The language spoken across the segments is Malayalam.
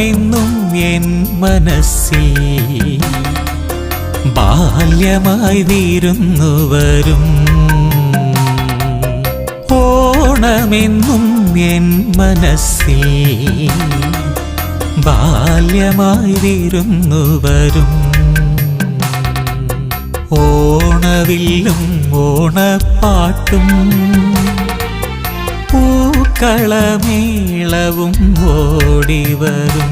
ഓണമെന്നും എൻ മനസ്സിൽ ബാല്യമായി വീരുന്നു വരും ഓണമെന്നും എൻ മനസ്സിൽ ബാല്യമായി വീരുന്നു വരും ഓണവില്ലും ഓണപ്പാട്ടും പൂക്കളമേളവും ഓടിവരും.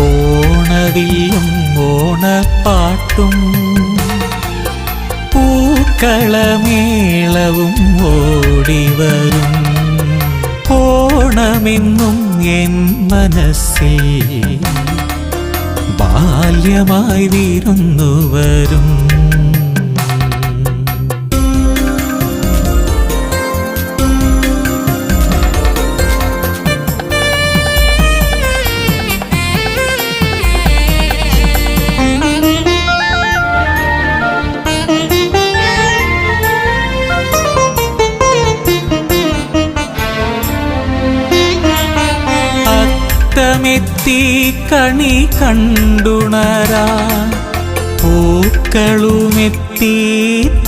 ഓണവില്ലും ഓണപ്പാട്ടും പൂക്കളമേളവും ഓടിവരും. ഓണമെന്നും എൻ മനസ്സിൽ ബാല്യമായി വീരുന്നു വരും. അത്തമെത്തി കണി കണ്ടുണരാ. പൂക്കളുമെത്തി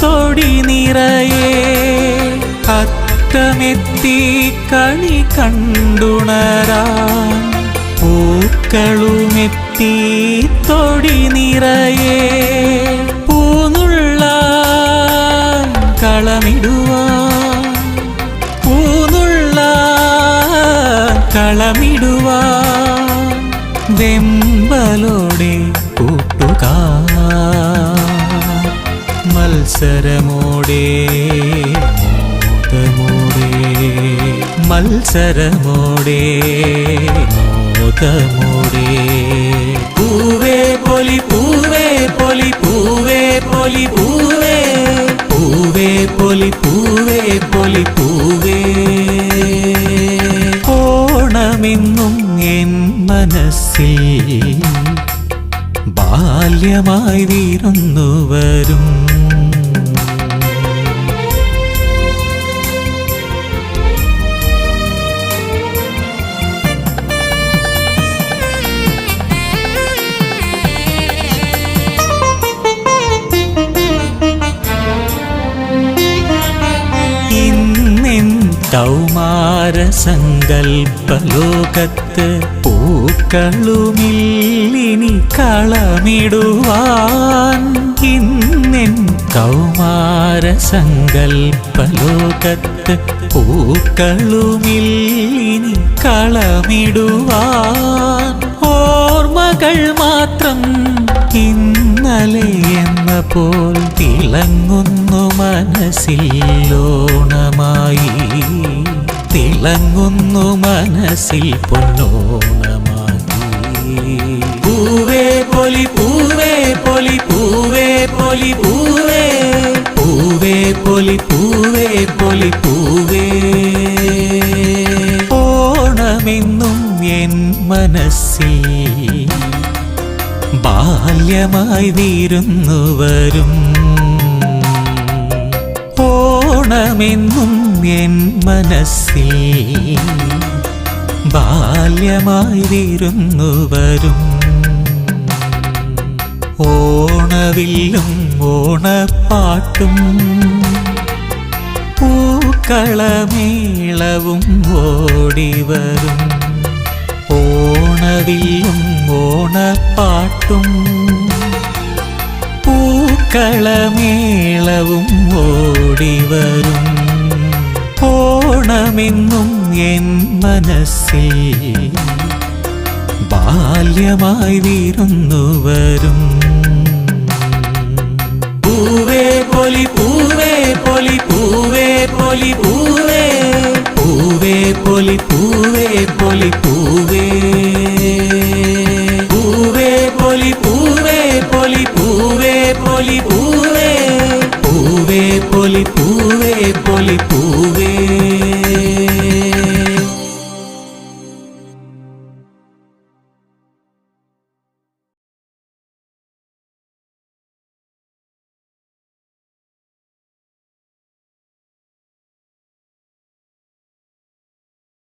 തൊടി നിറയെ. അത്തമെത്തി കണി കണ്ടുണരാ. പൂക്കളുമെത്തി തൊടി നിറയെ. പൂനുള്ള കളമിടുവാൻ പൂനുള്ള കളമിടുവാൻ വെമ്പലോടെ കൂട്ടുകാർ മത്സരമോടെ മോതമോടെ മത്സരമോടെ മോദമോടെ. ഓണമെന്നും എൻ മനസ്സിൽ ബാല്യമായി വീരുന്നു വരും. ഇന്നെൻ സങ്കൽപ്പലോകത്ത് പൂക്കളുമില്ലിനി കളമിടുവാൻ ഇന്നെൻ കൗമാര സങ്കൽപ്പലോകത്ത് പൂക്കളുമില്ലിനി കളമിടുവാൻ ഓർമ്മകൾ മാത്രം ഇന്നലെ എന്ന പോൽ തിളങ്ങുന്നു മനസ്സിൽ ഓണമായി. തിളങ്ങുന്നു മനസ്സിൽ പൊന്നോണമാകി പൂവേ പൊലി പൂവേ പൊലി പൂവേ പൊലി പൂവേ. പൂവേ പൊലി പൂവേ പൊലി പൂവേ. ഓണമെന്നും എൻ മനസ്സിൽ ബാല്യമായി വീരുന്നു വരും. ഓണമെന്നും എൻ മനസ്സിൽ ബാല്യമായിരുന്നു വരും ഓണവില്ലും ഓണപ്പാട്ടും പൂക്കളമേളവും ഓടിവരും. ഓണവില്ലും ഓണപ്പാട്ടും പൂക്കളമേളവും ഓടിവരും. ഓണമെന്നും എൻ മനസ്സിൽ ബാല്യമായി വീരുന്നു വരും പൂവേ പൊലി പൂവേ പൊലി പൂവേ പൊലി പൂവേ പൂവേ പൊലി പൂവേ പൊലി പൂവേ പൂവേ പൊലി പൂവേ പൊലി പൂവേ പൊലി പൂവേ പൂവേ പൊലി പൂവേ പൊലി പൂവേ